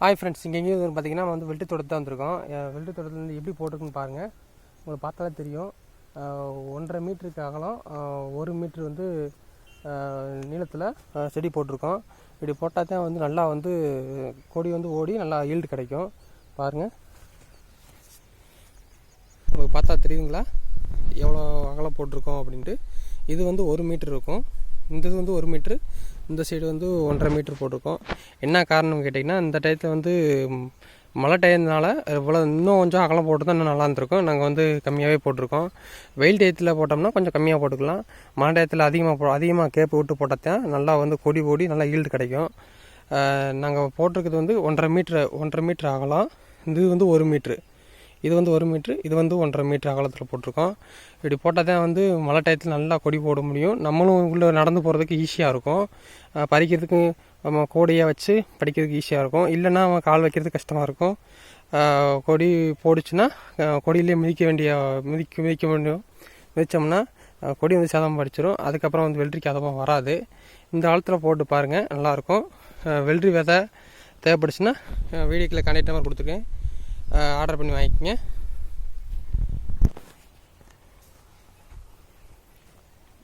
Hi friends இங்கே எங்கேயும் வந்து பார்த்தீங்கன்னா நம்ம வந்து வெல்ட்டு தோட்டத்து தான் வந்திருக்கோம். வெல்ட்டு தோட்டத்துலேருந்து எப்படி போட்டிருக்குன்னு பாருங்கள் உங்களுக்கு பார்த்தாலே தெரியும். ஒன்றரை மீட்டருக்கு அகலம் ஒரு மீட்ரு வந்து நீளத்தில் செடி போட்டிருக்கோம். இப்படி போட்டால் தான் வந்து நல்லா வந்து கொடி வந்து ஓடி நல்லா ஈல்டு கிடைக்கும். பாருங்கள் உங்களுக்கு பார்த்தா தெரியுங்களா? எவ்வளோ அகலம் போட்டிருக்கோம் அப்படின்ட்டு. இது வந்து ஒரு மீட்ரு இருக்கும். இந்த இது வந்து ஒரு மீட்ரு இந்த சைடு வந்து ஒன்றரை மீட்ரு போட்டிருக்கோம். என்ன காரணம் கேட்டிங்கன்னா இந்த டயத்தில் வந்து மழை டயத்தினால இவ்வளோ இன்னும் கொஞ்சம் அகலம் போட்டு தான் இன்னும் நல்லா இருந்திருக்கும். நாங்கள் வந்து கம்மியாகவே போட்டிருக்கோம். வெயில் டயத்தில் போட்டோம்னா கொஞ்சம் கம்மியாக போட்டுக்கலாம். மழை டயத்தில் அதிகமாக போ அதிகமாக கேப்பு விட்டு போட்டால் தான் நல்லா வந்து கொடி போடி நல்லா ஈல்டு கிடைக்கும். நாங்கள் போட்டிருக்கிறது வந்து ஒன்றரை மீட்ரு ஒன்றரை மீட்ரு அகலம். இது வந்து ஒரு மீட்ரு. இது வந்து ஒரு மீட்ரு இது வந்து ஒன்றரை மீட்ரு அகலத்தில் போட்டிருக்கோம். இப்படி போட்டால் தான் வந்து மழை டயத்தில் நல்லா கொடி போட முடியும். நம்மளும் உள்ளே நடந்து போகிறதுக்கு ஈஸியாக இருக்கும். பறிக்கிறதுக்கு நம்ம கோடையாக வச்சு படிக்கிறதுக்கு ஈஸியாக இருக்கும். இல்லைன்னா அவன் கால் வைக்கிறது கஷ்டமாக இருக்கும். கொடி போடுச்சுன்னா கொடியிலே மிதிக்க வேண்டிய மிதிக்க மிதிக்க வேண்டிய மிதித்தோம்னா கொடி வந்து சேதம் படிச்சிடும் அதுக்கப்புறம் வந்து வெள்ளரிக்கு அதமாக வராது. இந்த காலத்தில் போட்டு பாருங்கள் நல்லாயிருக்கும் அஹ் வெள்ளரி விதை தேவைப்படுச்சுன்னா வீடியோக்கில் கான்டாக்ட் நம்பர் கொடுத்துருக்கேன். ஆர்டர் பண்ணி வாங்கிக்கோங்க.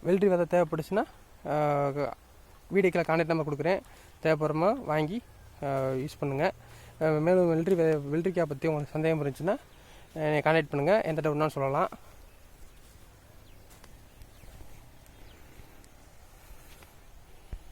வெல்ட்ரி விதை தேவைப்படுச்சுன்னா வீடியோக்கில் கான்டாக்ட் நம்பர் கொடுக்குறேன். தேவைப்படுறமா வாங்கி யூஸ் பண்ணுங்கள் மேலும் வெல்ட்ரி வெ வெள்ளரிக்காய் பற்றி உங்களுக்கு சந்தேகம் இருந்துச்சுன்னா கான்டாக்ட் பண்ணுங்கள் எந்த டவுட்னாலும் சொல்லலாம்.